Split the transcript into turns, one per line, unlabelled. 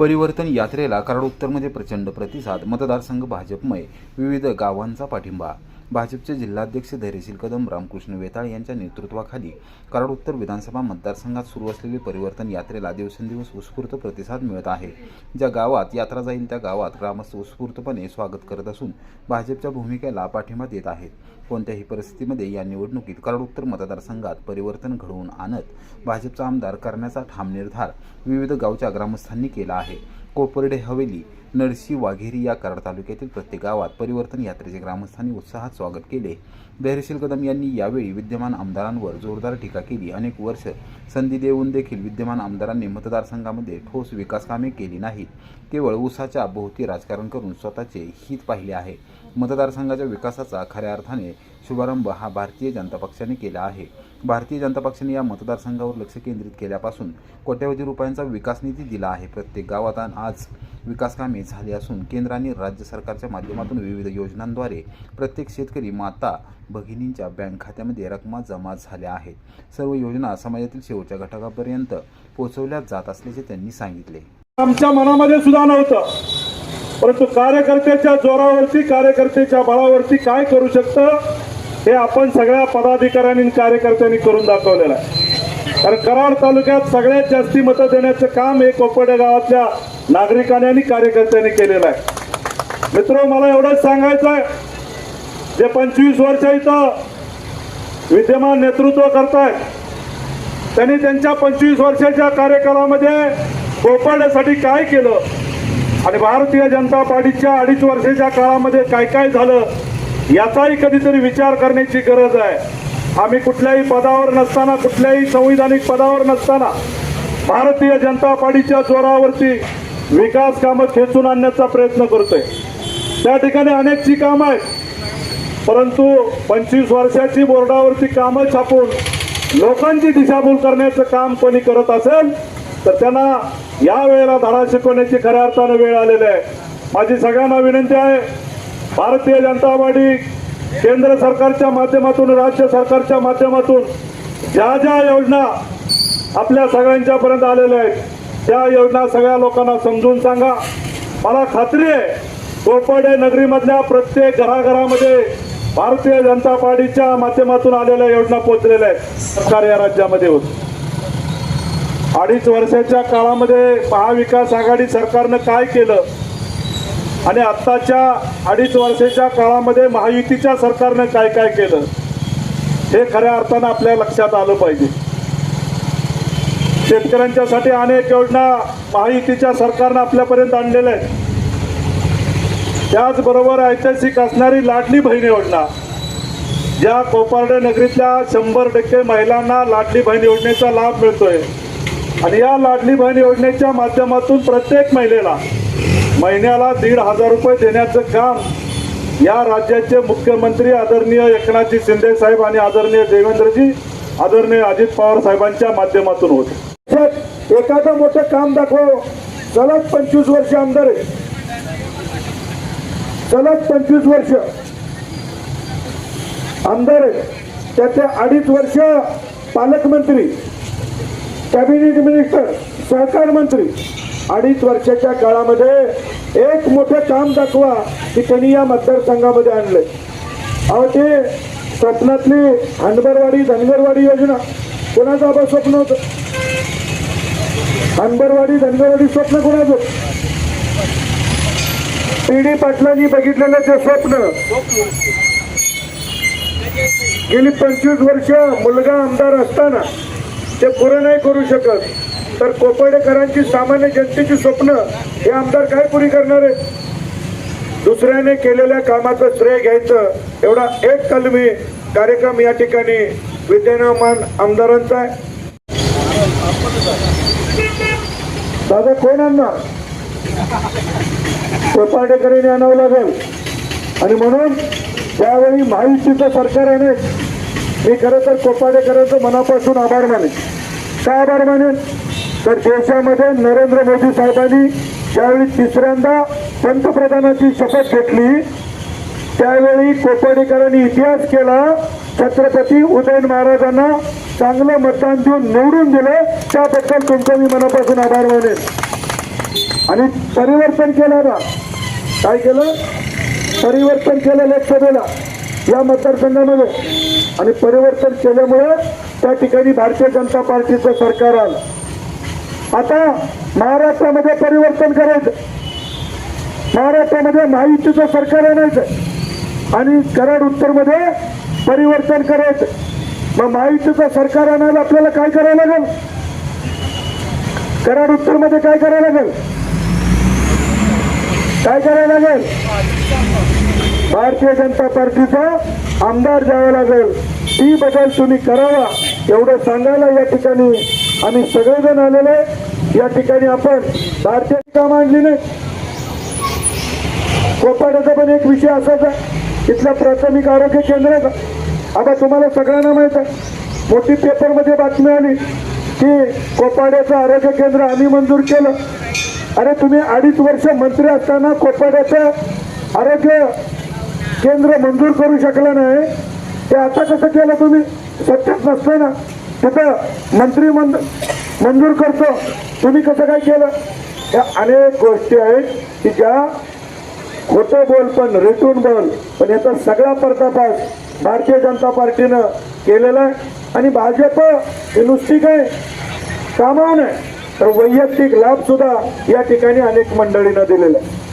परिवर्तन यात्रेला कराड उत्तरमध्ये प्रचंड प्रतिसाद मतदारसंघ भाजपमय विविध गावांचा पाठिंबा. भाजपचे जिल्हाध्यक्ष धैर्यशील कदम रामकृष्ण वेताळ यांच्या नेतृत्वाखाली कराड उत्तर विधानसभा मतदारसंघात सुरू असलेली परिवर्तन यात्रेला दिवसेंदिवस उत्स्फूर्त प्रतिसाद मिळत आहे. ज्या गावात यात्रा जाईल त्या गावात ग्रामस्थ उत्स्फूर्तपणे स्वागत करत असून भाजपच्या भूमिकेला पाठिंबा देत आहेत. कोणत्याही परिस्थितीमध्ये या निवडणुकीत कराड मतदारसंघात परिवर्तन घडवून आणत भाजपचा आमदार करण्याचा ठाम निर्धार विविध गावच्या ग्रामस्थांनी केला आहे. कोपर्डे हवेली नरसी वाघेरी या कराड तालुक्यातील प्रत्येक गावात परिवर्तन यात्रेचे ग्रामस्थांनी उत्साहात स्वागत केले. धैर्यशील कदम यांनी यावेळी विद्यमान आमदारांवर जोरदार टीका केली. अनेक वर्ष संधी देऊन देखील विद्यमान आमदारांनी मतदारसंघामध्ये ठोस विकासकामे केली नाहीत. केवळ उसाच्या भोवती राजकारण करून स्वतःचे हित पाहिले आहे. मतदारसंघाच्या विकासाचा खऱ्या अर्थाने शुभारंभ हा भारतीय जनता पक्षाने केला आहे. भारतीय जनता पक्षाने या मतदारसंघावर लक्ष केंद्रित केल्यापासून कोट्यवधी रुपयांचा विकास निधी दिला आहे. प्रत्येक गावात आज विकास कामे झाली असून केंद्र आणि राज्य सरकारच्या माध्यमातून विविध योजनांद्वारे प्रत्येक शेतकरी माता भगिनींच्या बँक खात्यामध्ये रकमा जमा झाल्या आहेत. सर्व योजना समाजातील शेवटच्या घटकापर्यंत पोहोचवल्या जात असल्याचे त्यांनी सांगितले.
आमच्या मनामध्ये सुद्धा नव्हतं. परंतु कार्यकर्त्याच्या जोरावरती कार्यकर्त्याच्या बळावरती काय करू शकतं? हे आपण सगळ्या पदाधिकाऱ्यांनी कार्यकर्त्यांनी करून दाखवलेलं आहे. कारण कराड तालुक्यात सगळ्यात जास्ती मतं देण्याचं काम हे कोपडे गावातल्या नागरिकांनी आणि कार्यकर्त्यांनी केलेलं आहे. मित्र मला एवढंच सांगायचं आहे. जे पंचवीस वर्ष इथं विद्यमान नेतृत्व करतायत त्यांनी त्यांच्या पंचवीस वर्षाच्या कार्यकालामध्ये कोपडण्यासाठी काय केलं? आणि भारतीय जनता पार्टीच्या अडीच वर्षाच्या काळामध्ये काय काय झालं? याचाही कधीतरी विचार करण्याची गरज आहे. आम्ही कुठल्याही पदावर नसताना कुठल्याही संविधानिक पदावर नसताना भारतीय जनता पार्टीच्या जोरावरती विकास कामं खेचून आणण्याचा प्रयत्न करतोय. त्या ठिकाणी अनेकची कामं आहेत. परंतु पंचवीस वर्षाची बोर्डावरती कामं छापून लोकांची दिशाभूल करण्याचं काम कोणी करत असेल तर त्यांना या वेळेला धडा शिकवण्याची खऱ्या अर्थानं वेळ आलेली आहे. माझी सगळ्यांना विनंती आहे भारतीय जनता पार्टी केंद्र सरकारच्या माध्यमातून राज्य सरकारच्या माध्यमातून ज्या ज्या योजना आपल्या सगळ्यांच्या पर्यंत आलेल्या आहेत त्या योजना सगळ्या लोकांना समजून सांगा. मला खात्री आहे कोरपडे नगरीमधल्या प्रत्येक घराघरामध्ये भारतीय जनता पार्टीच्या माध्यमातून आलेल्या योजना पोहोचलेल्या आहेत. सरकार या राज्यामध्ये होत. अडीच वर्षाच्या काळामध्ये महाविकास आघाडी सरकारनं काय केलं? आणि आत्ताच्या अडीच वर्षाच्या काळामध्ये महायुतीच्या सरकारनं काय काय केलं हे खऱ्या अर्थानं आपल्या लक्षात आलं पाहिजे. शेतकऱ्यांच्यासाठी अनेक योजना महायुतीच्या सरकारनं आपल्यापर्यंत आणलेल्या आहेत. त्याचबरोबर ऐतिहासिक असणारी लाडली बहीण योजना ज्या कोपार्डे नगरीतल्या शंभर टक्के महिलांना लाडली बहीण योजनेचा लाभ मिळतोय. आणि या लाडली बहीण योजनेच्या माध्यमातून प्रत्येक महिलेला महिन्याला दीड हजार रुपये देण्याचं काम या राज्याचे मुख्यमंत्री आदरणीय एकनाथजी शिंदे साहेब आणि आदरणीय देवेंद्रजी आदरणीय अजित पवार साहेबांच्या माध्यमातून होते. एखादं मोठं काम दाखव. सलग पंचवीस वर्ष आमदार आहे. सलग पंचवीस वर्ष आमदार आहे. त्याचे अडीच वर्ष पालकमंत्री कॅबिनेट मिनिस्टर सहकार मंत्री अडीच वर्षाच्या काळामध्ये एक मोठं काम दाखवा की त्यांनी या मतदारसंघामध्ये आणलंय. अहो ते स्वप्नातली हनबरवाडी धनगरवाडी योजना कोणाचं आबा स्वप्न होतं? हनबरवाडी धनगरवाडी स्वप्न कोणाचं? पी डी पाटलांनी बघितलेलं ते स्वप्न. गेली पंचवीस वर्ष मुलगा आमदार असताना ते पुरं नाही करू शकत. तर कोपर्डेकरांची सामान्य जनतेची स्वप्न हे आमदार काय पुरी करणार आहेत? दुसऱ्याने केलेल्या कामाचं श्रेय घ्यायचं एवढा एक कलमी कार्यक्रम या ठिकाणी विद्यमान आमदारांचा आहे. दादा कोण आणणार? कोपाडेकरांनी आणावं लागेल. आणि म्हणून त्यावेळी महायुतीचं सरकार आहे ना मी खरं तर कोपाडेकरांचं मनापासून आभार मानेन. काय आभार मानेन? तर देशामध्ये नरेंद्र मोदी साहेबांनी ज्यावेळी तिसऱ्यांदा पंतप्रधानाची शपथ घेतली त्यावेळी कोपाडेकरांनी इतिहास केला छत्रपती उदयन महाराजांना चांगलं मतदान देऊन निवडून दिलं त्याबद्दल तुमचं मी मनापासून आभार मानेन.
आणि परिवर्तन केलं ना काय केलं? परिवर्तन केलं लोकसभेला या मतदारसंघामध्ये. आणि परिवर्तन केल्यामुळे त्या ठिकाणी भारतीय जनता पार्टीचं सरकार आलं. आता महाराष्ट्रामध्ये परिवर्तन करायचं महाराष्ट्रामध्ये महायुतीचं सरकार आणायचं. आणि कराड उत्तरमध्ये परिवर्तन करायचं मग महायुतीचं सरकार आणायला आपल्याला काय करावं लागेल? कराड उत्तरमध्ये काय करावं लागेल? काय करायला लागेल? भारतीय जनता पार्टीचा आमदार द्यावा लागेल. ती बदल तुम्ही करावा एवढं सांगायला या ठिकाणी आम्ही सगळेजण आलेले या ठिकाणी आपण भारतीय काम नाही. कोपाड्याचा पण एक विषय असायचा. इथल्या प्राथमिक आरोग्य केंद्राचा. आता तुम्हाला सगळ्यांना माहीत आहे. मोठी पेपरमध्ये बातमी आली की कोपाड्याचं आरोग्य केंद्र आम्ही मंजूर केलं. अरे तुम्ही अडीच वर्ष मंत्री असताना कोपाड्याचं आरोग्य केंद्र मंजूर करू शकलं नाही. ते आता कसं केलं तुम्ही? सत्यात नसतं ना. तिथं मंत्री मंजूर करतो. तुम्ही कसं काय केलं? या अनेक गोष्टी आहेत की ज्या खोटं बोल पण रेटून बोल पण याचा सगळा पर्दाफाश भारतीय जनता पार्टीनं केलेला आहे. आणि भाजप हे नुसती काय कामावून आहे. तर वैयक्तिक लाभ सुद्धा या ठिकाणी अनेक मंडळींना दिलेला आहे.